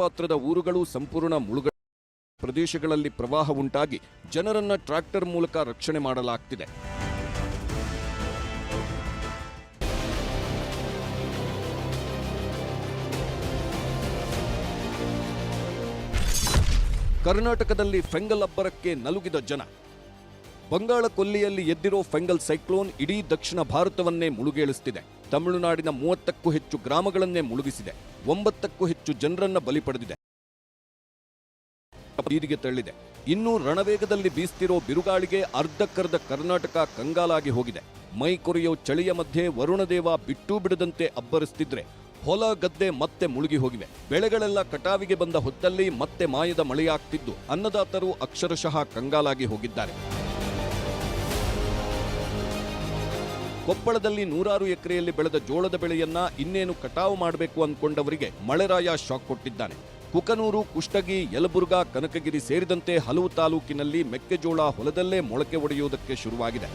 ಪಾತ್ರದ ಊರುಗಳು ಸಂಪೂರ್ಣ ಮುಳುಗ ಪ್ರದೇಶಗಳಲ್ಲಿ ಪ್ರವಾಹ ಉಂಟಾಗಿ ಜನರನ್ನ ಟ್ರ್ಯಾಕ್ಟರ್ ಮೂಲಕ ರಕ್ಷಣೆ ಮಾಡಲಾಗ್ತಿದೆ. ಕರ್ನಾಟಕದಲ್ಲಿ ಫೆಂಗಲ್ ಅಬ್ಬರಕ್ಕೆ ನಲುಗಿದ ಜನ. ಬಂಗಾಳ ಕೊಲ್ಲಿಯಲ್ಲಿ ಎದ್ದಿರೋ ಫೆಂಗಲ್ ಸೈಕ್ಲೋನ್ ಇಡೀ ದಕ್ಷಿಣ ಭಾರತವನ್ನೇ ಮುಳುಗೇಳಿಸುತ್ತಿದೆ ತಮಿಳುನಾಡಿನ ಮೂವತ್ತಕ್ಕೂ ಹೆಚ್ಚು ಗ್ರಾಮಗಳನ್ನೇ ಮುಳುಗಿಸಿದೆ. ಒಂಬತ್ತಕ್ಕೂ ಹೆಚ್ಚು ಜನರನ್ನ ಬಲಿ ಪಡೆದಿದೆ. ಬೀದಿಗೆ ತಳ್ಳಿದೆ ಇನ್ನು ರಣವೇಗದಲ್ಲಿ ಬೀಸ್ತಿರೋ ಬಿರುಗಾಳಿಗೆ ಅರ್ಧಕ್ಕರ್ಧ ಕರ್ನಾಟಕ ಕಂಗಾಲಾಗಿ ಹೋಗಿದೆ. ಮೈ ಕೊರೆಯೋ ಚಳಿಯ ಮಧ್ಯೆ ವರುಣದೇವ ಬಿಟ್ಟು ಬಿಡದಂತೆ ಅಬ್ಬರಿಸ್ತಿದ್ರೆ ಹೊಲ ಗದ್ದೆ ಮತ್ತೆ ಮುಳುಗಿ ಹೋಗಿವೆ. ಬೆಳೆಗಳೆಲ್ಲ ಕಟಾವಿಗೆ ಬಂದ ಹೊತ್ತಲ್ಲಿ ಮತ್ತೆ ಮಾಯದ ಮಳೆಯಾಗ್ತಿದ್ದು ಅನ್ನದಾತರು ಅಕ್ಷರಶಃ ಕಂಗಾಲಾಗಿ ಹೋಗಿದ್ದಾರೆ. ಕೊಪ್ಪಳದಲ್ಲಿ ನೂರಾರು ಎಕರೆಯಲ್ಲಿ ಬೆಳೆದ ಜೋಳದ ಬೆಳೆಯನ್ನ ಇನ್ನೇನು ಕಟಾವು ಮಾಡಬೇಕು ಅಂದ್ಕೊಂಡವರಿಗೆ ಮಳೆರಾಯ ಶಾಕ್ ಕೊಟ್ಟಿದ್ದಾನೆ. ಕುಕನೂರು, ಕುಷ್ಟಗಿ, ಯಲಬುರ್ಗಾ, ಕನಕಗಿರಿ ಸೇರಿದಂತೆ ಹಲವು ತಾಲೂಕಿನಲ್ಲಿ ಮೆಕ್ಕೆಜೋಳ ಹೊಲದಲ್ಲೇ ಮೊಳಕೆ ಒಡೆಯುವುದಕ್ಕೆ ಶುರುವಾಗಿದೆ.